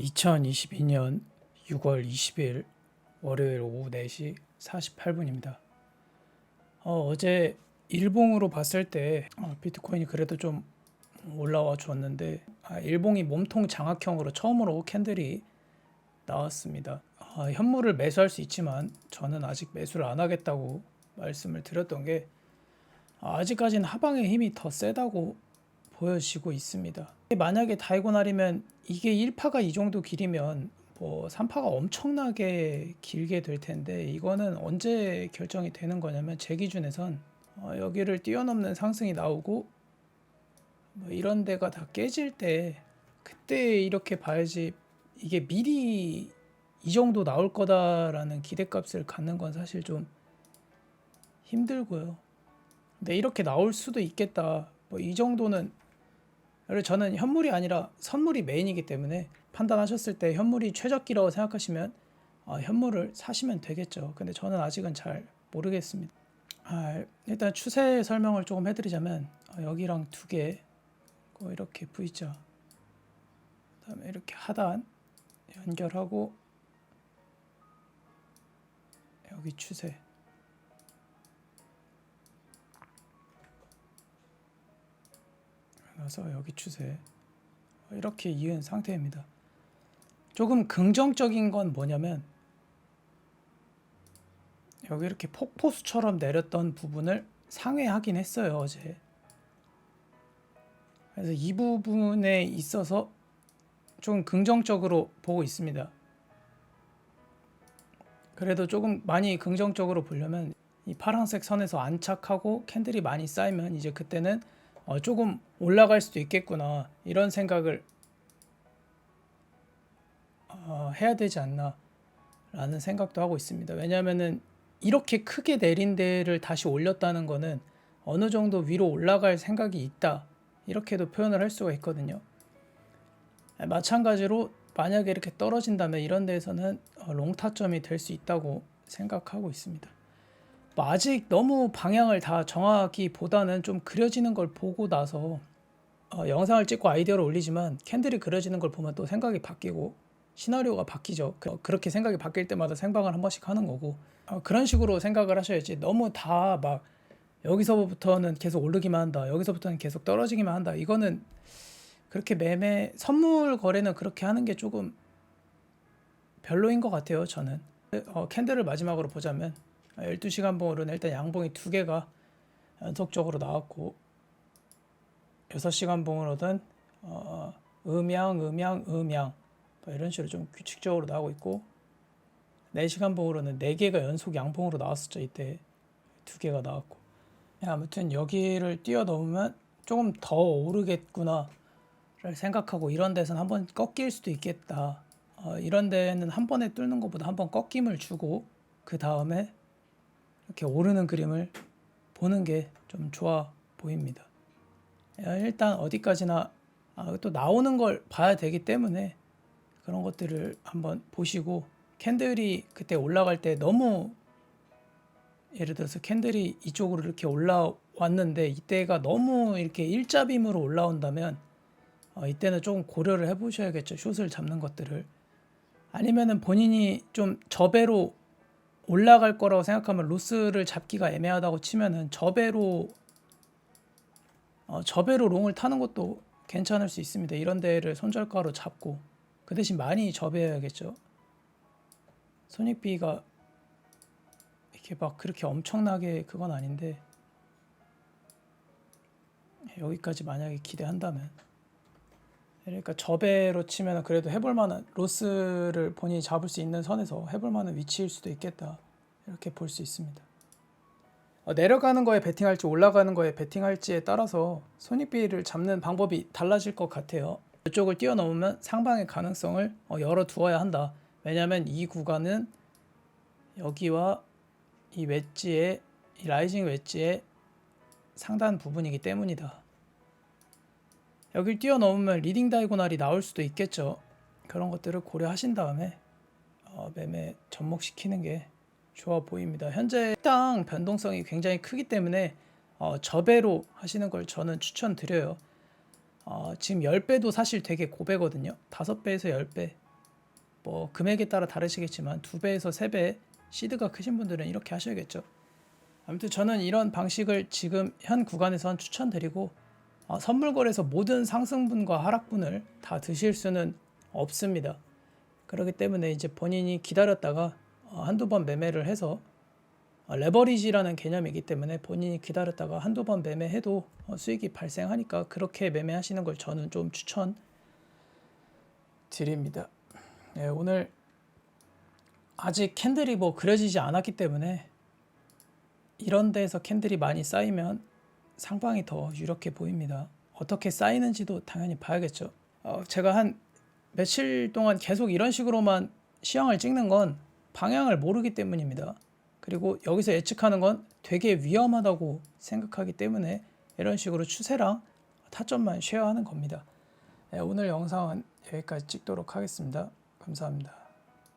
2022년 6월 20일 월요일 오후 4시 48분입니다. 어, 어제 일봉으로 봤을 때 어, 비트코인이 그래도 좀 올라와 줬는데 아, 일봉이 몸통 장악형으로 처음으로 캔들이 나왔습니다. 아, 현물을 매수할 수 있지만 저는 아직 매수를 안 하겠다고 말씀을 드렸던 게 아, 아직까지는 하방의 힘이 더 세다고 보여지고 있습니다. 만약에 다이고날이면 이게 1파가 이 정도 길이면 뭐 3파가 엄청나게 길게 될 텐데 이거는 언제 결정이 되는 거냐면 제 기준에선 어, 여기를 뛰어넘는 상승이 나오고 뭐 이런 데가 다 깨질 때 그때 이렇게 봐야지 이게 미리 이 정도 나올 거다라는 기대값을 갖는 건 사실 좀 힘들고요. 근데 이렇게 나올 수도 있겠다. 뭐 이 정도는 그리고 저는 현물이 아니라 선물이 메인이기 때문에 판단하셨을 때 현물이 최적기라고 생각하시면 어, 현물을 사시면 되겠죠. 근데 저는 아직은 잘 모르겠습니다. 아, 일단 추세 설명을 조금 해드리자면 어, 여기랑 두 개, 그 이렇게 V자, 그다음에 이렇게 하단 연결하고 여기 추세. 그래서 여기 추세 이렇게 이은 상태입니다. 조금 긍정적인 건 뭐냐면 여기 이렇게 폭포수처럼 내렸던 부분을 상회하긴 했어요 어제. 그래서 이 부분에 있어서 좀 긍정적으로 보고 있습니다. 그래도 조금 많이 긍정적으로 보려면 이 파란색 선에서 안착하고 캔들이 많이 쌓이면 이제 그때는 어, 조금 올라갈 수도 있겠구나 이런 생각을 어, 해야 되지 않나 라는 생각도 하고 있습니다. 왜냐하면은 이렇게 크게 내린 데를 다시 올렸다는 거는 어느 정도 위로 올라갈 생각이 있다 이렇게도 표현을 할 수가 있거든요. 마찬가지로 만약에 이렇게 떨어진다면 이런 데에서는 어, 롱타점이 될 수 있다고 생각하고 있습니다. 뭐 아직 너무 방향을 다 정하기보다는 좀 그려지는 걸 보고 나서 어, 영상을 찍고 아이디어를 올리지만 캔들이 그려지는 걸 보면 또 생각이 바뀌고 시나리오가 바뀌죠. 그, 그렇게 생각이 바뀔 때마다 생방을 한 번씩 하는 거고 어, 그런 식으로 생각을 하셔야지 너무 다 막 여기서부터는 계속 오르기만 한다. 여기서부터는 계속 떨어지기만 한다. 이거는 그렇게 매매 선물 거래는 그렇게 하는 게 조금 별로인 것 같아요. 저는 어, 캔들을 마지막으로 보자면 12시간 봉으로는 일단 양봉이 두 개가 연속적으로 나왔고 6시간 봉으로는 어, 음양, 음양, 음양 뭐 이런 식으로 좀 규칙적으로 나오고 있고 4시간 봉으로는 4개가 연속 양봉으로 나왔었죠. 이때 두 개가 나왔고 아무튼 여기를 뛰어넘으면 조금 더 오르겠구나 를 생각하고 이런 데서는 한번 꺾일 수도 있겠다. 어, 이런 데는 한 번에 뚫는 것보다 한 번 꺾임을 주고 그 다음에 이렇게 오르는 그림을 보는 게 좀 좋아 보입니다. 일단 어디까지나 아, 또 나오는 걸 봐야 되기 때문에 그런 것들을 한번 보시고 캔들이 그때 올라갈 때 너무 예를 들어서 캔들이 이쪽으로 이렇게 올라왔는데 이때가 너무 이렇게 일자빔으로 올라온다면 어, 이때는 조금 고려를 해보셔야겠죠 숏을 잡는 것들을 아니면은 본인이 좀 저배로 올라갈 거라고 생각하면 로스를 잡기가 애매하다고 치면은 저배로 어, 저배로 롱을 타는 것도 괜찮을 수 있습니다. 이런 데를 손절가로 잡고 그 대신 많이 저배해야겠죠. 손익비가 이렇게 막 그렇게 엄청나게 그건 아닌데 여기까지 만약에 기대한다면 그러니까 저배로 치면 그래도 해볼 만한 로스를 본인이 잡을 수 있는 선에서 해볼 만한 위치일 수도 있겠다 이렇게 볼 수 있습니다. 어, 내려가는 거에 베팅할지 올라가는 거에 베팅할지에 따라서 손익비를 잡는 방법이 달라질 것 같아요. 이쪽을 뛰어넘으면 상방의 가능성을 어, 열어 두어야 한다. 왜냐하면 이 구간은 여기와 이 웨지의 이 라이징 웨지의 상단 부분이기 때문이다. 여길 뛰어넘으면 리딩 다이고날이 나올 수도 있겠죠. 그런 것들을 고려하신 다음에 어, 매매 접목시키는 게 좋아 보입니다. 현재 시장 변동성이 굉장히 크기 때문에 어, 저배로 하시는 걸 저는 추천드려요. 어, 지금 10배도 사실 되게 고배거든요. 5배에서 10배. 뭐 금액에 따라 다르시겠지만 두 배에서 세배 시드가 크신 분들은 이렇게 하셔야겠죠. 아무튼 저는 이런 방식을 지금 현 구간에선 추천드리고 어, 선물거래에서 모든 상승분과 하락분을 다 드실 수는 없습니다. 그렇기 때문에 이제 본인이 기다렸다가 어, 한두 번 매매를 해서 어, 레버리지라는 개념이기 때문에 본인이 기다렸다가 한두 번 매매해도 어, 수익이 발생하니까 그렇게 매매하시는 걸 저는 좀 추천 드립니다. 네, 오늘 아직 캔들이 뭐 그려지지 않았기 때문에 이런 데에서 캔들이 많이 쌓이면 상방이 더 유력해 보입니다. 어떻게 쌓이는지도 당연히 봐야겠죠. 어, 제가 한 며칠 동안 계속 이런 식으로만 시황을 찍는 건 방향을 모르기 때문입니다. 그리고 여기서 예측하는 건 되게 위험하다고 생각하기 때문에 이런 식으로 추세랑 타점만 쉐어하는 겁니다. 네, 오늘 영상은 여기까지 찍도록 하겠습니다. 감사합니다.